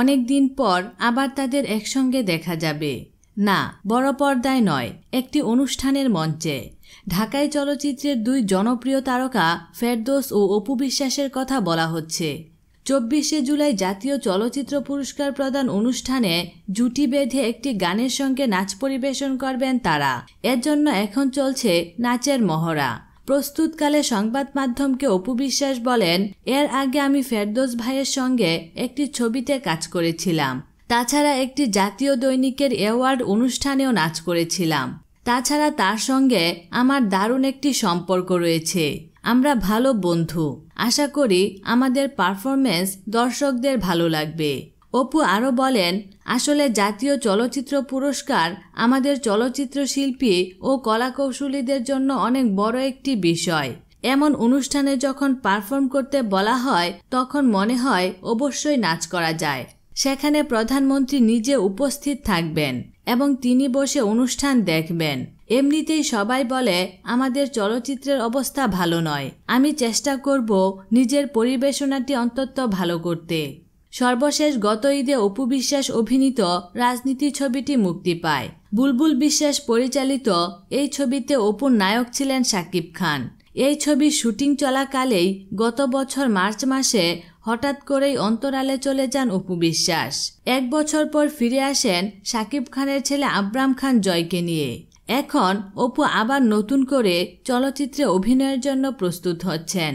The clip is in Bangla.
অনেক দিন পর আবার তাদের একসঙ্গে দেখা যাবে। না, বড় পর্দায় নয়, একটি অনুষ্ঠানের মঞ্চে। ঢাকায় চলচ্চিত্রের দুই জনপ্রিয় তারকা ফেরদোস ও অপু বিশ্বাসের কথা বলা হচ্ছে। চব্বিশে জুলাই জাতীয় চলচ্চিত্র পুরস্কার প্রদান অনুষ্ঠানে জুটি বেঁধে একটি গানের সঙ্গে নাচ পরিবেশন করবেন তারা। এর জন্য এখন চলছে নাচের মহড়া। প্রস্তুতকালে সংবাদ মাধ্যমকে অপু বিশ্বাস বলেন, এর আগে আমি ফেরদোস ভাইয়ের সঙ্গে একটি ছবিতে কাজ করেছিলাম। তাছাড়া একটি জাতীয় দৈনিকের অ্যাওয়ার্ড অনুষ্ঠানেও নাচ করেছিলাম। তাছাড়া তার সঙ্গে আমার দারুণ একটি সম্পর্ক রয়েছে। আমরা ভালো বন্ধু। আশা করি আমাদের পারফরমেন্স দর্শকদের ভালো লাগবে। অপু আরও বলেন, আসলে জাতীয় চলচ্চিত্র পুরস্কার আমাদের চলচ্চিত্র শিল্পী ও কলাকৌশলীদের জন্য অনেক বড় একটি বিষয়। এমন অনুষ্ঠানে যখন পারফর্ম করতে বলা হয়, তখন মনে হয় অবশ্যই নাচ করা যায়। সেখানে প্রধানমন্ত্রী নিজে উপস্থিত থাকবেন এবং তিনি বসে অনুষ্ঠান দেখবেন। এমনিতেই সবাই বলে, আমাদের চলচ্চিত্রের অবস্থা ভালো নয়। আমি চেষ্টা করব নিজের পরিবেশনাটি অন্তত ভালো করতে। সর্বশেষ গত ঈদে অপু বিশ্বাস অভিনীত রাজনীতি ছবিটি মুক্তি পায়। বুলবুল বিশ্বাস পরিচালিত এই ছবিতে অপুর নায়ক ছিলেন শাকিব খান। এই ছবির শুটিং চলাকালেই গত বছর মার্চ মাসে হঠাৎ করেই অন্তরালে চলে যান অপু বিশ্বাস। এক বছর পর ফিরে আসেন শাকিব খানের ছেলে আব্রাম খান জয়কে নিয়ে। এখন অপু আবার নতুন করে চলচ্চিত্রে অভিনয়ের জন্য প্রস্তুত হচ্ছেন।